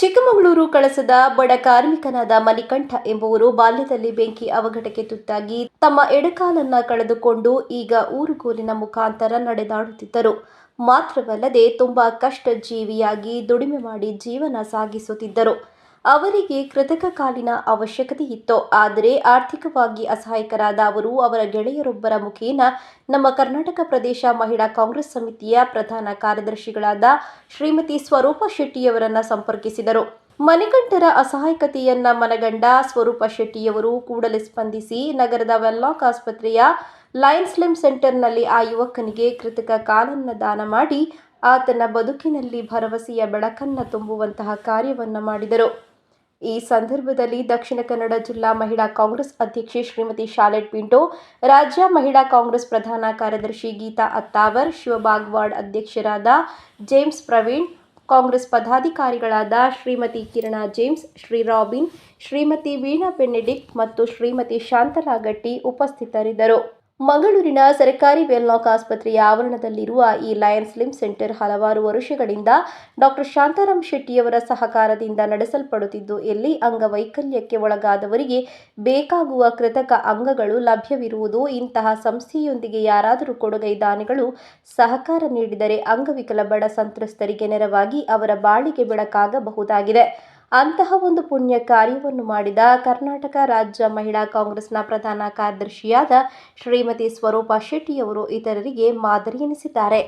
ಚಿಕ್ಕಮಗಳೂರು ಕಳಸದ ಬಡ ಕಾರ್ಮಿಕನಾದ ಮಣಿಕಂಠ ಎಂಬುವರು ಬಾಲ್ಯದಲ್ಲಿ ಬೆಂಕಿ ಅವಘಡಕ್ಕೆ ತುತ್ತಾಗಿ ತಮ್ಮ ಎಡಕಾಲನ್ನ ಕಳೆದುಕೊಂಡು ಈಗ ಊರುಗೋಲಿನ ಮುಖಾಂತರ ನಡೆದಾಡುತ್ತಿದ್ದರು. ಮಾತ್ರವಲ್ಲದೆ ತುಂಬಾ ಕಷ್ಟ ಜೀವಿಯಾಗಿ ದುಡಿಮೆ ಮಾಡಿ ಜೀವನ ಸಾಗಿಸುತ್ತಿದ್ದರು. ಅವರಿಗೆ ಕೃತಕ ಕಾಲಿನ ಅವಶ್ಯಕತೆ ಇತ್ತು. ಆದರೆ ಆರ್ಥಿಕವಾಗಿ ಅಸಹಾಯಕರಾದ ಅವರು ಅವರ ಗೆಳೆಯರೊಬ್ಬರ ಮುಖೇನ ನಮ್ಮ ಕರ್ನಾಟಕ ಪ್ರದೇಶ ಮಹಿಳಾ ಕಾಂಗ್ರೆಸ್ ಸಮಿತಿಯ ಪ್ರಧಾನ ಕಾರ್ಯದರ್ಶಿಗಳಾದ ಶ್ರೀಮತಿ ಸ್ವರೂಪ ಶೆಟ್ಟಿಯವರನ್ನ ಸಂಪರ್ಕಿಸಿದರು. ಮಣಿಕಂಠರ ಅಸಹಾಯಕತೆಯನ್ನ ಮನಗಂಡ ಸ್ವರೂಪ ಶೆಟ್ಟಿಯವರು ಕೂಡಲೇ ಸ್ಪಂದಿಸಿ ನಗರದ ವೆಲ್ಲಾಕ್ ಆಸ್ಪತ್ರೆಯ ಲಯನ್ಸ್ ಲಿಮ್ ಸೆಂಟರ್ನಲ್ಲಿ ಆ ಯುವಕನಿಗೆ ಕೃತಕ ಕಾಲನ್ನ ದಾನ ಮಾಡಿ ಆತನ ಬದುಕಿನಲ್ಲಿ ಭರವಸೆಯ ಬೆಳಕನ್ನ ತುಂಬುವಂತಹ ಕಾರ್ಯವನ್ನ ಮಾಡಿದರು. ಈ ಸಂದರ್ಭದಲ್ಲಿ ದಕ್ಷಿಣ ಕನ್ನಡ ಜಿಲ್ಲಾ ಮಹಿಳಾ ಕಾಂಗ್ರೆಸ್ ಅಧ್ಯಕ್ಷೆ ಶ್ರೀಮತಿ ಶಾಲೆಟ್ ಪಿಂಟೋ, ರಾಜ್ಯ ಮಹಿಳಾ ಕಾಂಗ್ರೆಸ್ ಪ್ರಧಾನ ಕಾರ್ಯದರ್ಶಿ ಗೀತಾ ಅತ್ತಾವರ್ ಶಿವಬಾಗ್ವಾಡ್ ಅಧ್ಯಕ್ಷರಾದ James Praveen, Congress ಪದಾಧಿಕಾರಿಗಳಾದ Shrimati Kirana James, Shri Robin, Shrimati Veena Benedict ಮತ್ತು ಶ್ರೀಮತಿ ಶಾಂತಲಾಗಟ್ಟಿ ಉಪಸ್ಥಿತರಿದ್ದರು. ಮಂಗಳೂರಿನ ಸರ್ಕಾರಿ ವೆಲ್ಲಾಕ್ ಆಸ್ಪತ್ರೆಯ ಆವರಣದಲ್ಲಿರುವ ಈ ಲಯನ್ಸ್ ಲಿಮ್ ಸೆಂಟರ್ ಹಲವಾರು ವರ್ಷಗಳಿಂದ ಡಾಕ್ಟರ್ ಶಾಂತಾರಾಮ್ ಶೆಟ್ಟಿಯವರ ಸಹಕಾರದಿಂದ ನಡೆಸಲ್ಪಡುತ್ತಿದ್ದು, ಇಲ್ಲಿ ಅಂಗವೈಕಲ್ಯಕ್ಕೆ ಒಳಗಾದವರಿಗೆ ಬೇಕಾಗುವ ಕೃತಕ ಅಂಗಗಳು ಲಭ್ಯವಿರುವುದು, ಇಂತಹ ಸಂಸ್ಥೆಯೊಂದಿಗೆ ಯಾರಾದರೂ ಕೊಡುಗೈ ದಾನಿಗಳು ಸಹಕಾರ ನೀಡಿದರೆ ಅಂಗವಿಕಲ ಬಡ ಸಂತ್ರಸ್ತರಿಗೆ ನೆರವಾಗಿ ಅವರ ಬಾಳಿಗೆ ಬೆಳಕಾಗಬಹುದಾಗಿದೆ. ಅಂತಹ ಒಂದು ಪುಣ್ಯ ಕಾರ್ಯವನ್ನು ಮಾಡಿದ ಕರ್ನಾಟಕ ರಾಜ್ಯ ಮಹಿಳಾ ಕಾಂಗ್ರೆಸ್ನ ಪ್ರಧಾನ ಕಾರ್ಯದರ್ಶಿಯಾದ ಶ್ರೀಮತಿ ಸ್ವರೂಪ ಶೆಟ್ಟಿಯವರು ಇತರರಿಗೆ ಮಾದರಿ ಎನಿಸಿದ್ದಾರೆ.